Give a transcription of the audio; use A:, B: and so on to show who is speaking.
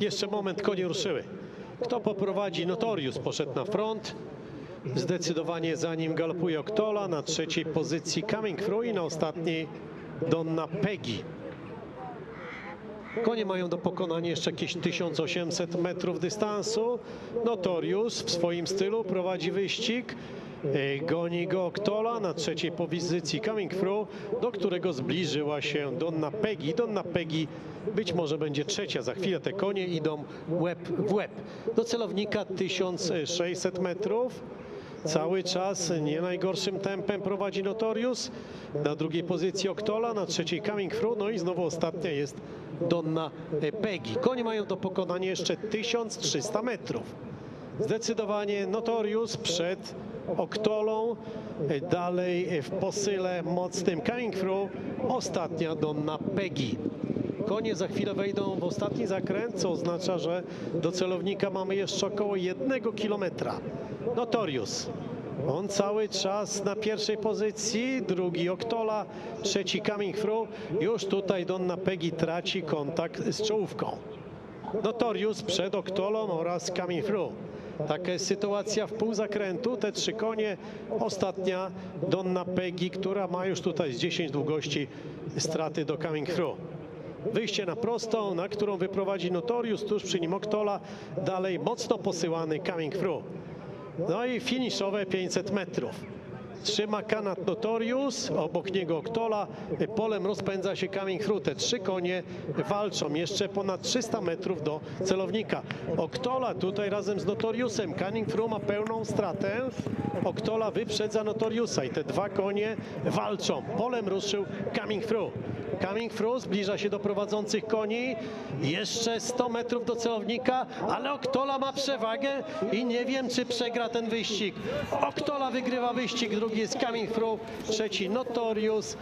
A: Jeszcze moment, konie ruszyły. Kto poprowadzi? Notorius poszedł na front. Zdecydowanie za nim galopuje Oktola, na trzeciej pozycji Coming Through i na ostatniej Donna Peggy. Konie mają do pokonania jeszcze jakieś 1800 metrów dystansu. Notorius w swoim stylu prowadzi wyścig. E, Goni go Oktola na trzeciej pozycji Coming Through, do którego zbliżyła się Donna Peggy. Donna Peggy być może będzie trzecia. Za chwilę te konie idą łeb w łeb. Do celownika 1600 metrów. Cały czas nie najgorszym tempem prowadzi Notorius. Na drugiej pozycji Oktola, na trzeciej Coming Through, no i znowu ostatnia jest Donna Peggy. Konie mają do pokonania jeszcze 1300 metrów. Zdecydowanie Notorius przed Oktolą, dalej w posyle mocnym Coming Through, ostatnia Donna Peggy. Konie za chwilę wejdą w ostatni zakręt, co oznacza, że do celownika mamy jeszcze około jednego kilometra. Notorius. On cały czas na pierwszej pozycji, drugi Oktola, trzeci Coming Through. Już tutaj Donna Peggy traci kontakt z czołówką. Notorius przed Oktolą oraz Coming Through. Taka jest sytuacja w pół zakrętu. Te trzy konie. Ostatnia Donna Peggy, która ma już tutaj z 10 długości straty do Coming Through. Wyjście na prostą, na którą wyprowadzi Notorius, tuż przy nim Oktola. Dalej mocno posyłany Coming Through. No i finiszowe 500 metrów. Trzyma kanat Notorius, obok niego Oktola, polem rozpędza się Coming Through. Te trzy konie walczą jeszcze ponad 300 metrów do celownika. Oktola tutaj razem z Notoriusem. Coming Through ma pełną stratę. Oktola wyprzedza Notoriusa i te dwa konie walczą. Polem ruszył Coming Through. Coming Through zbliża się do prowadzących koni. Jeszcze 100 metrów do celownika, ale Oktola ma przewagę i nie wiem, czy przegra ten wyścig. Oktola wygrywa wyścig, drugi jest Coming Through, trzeci Notorius.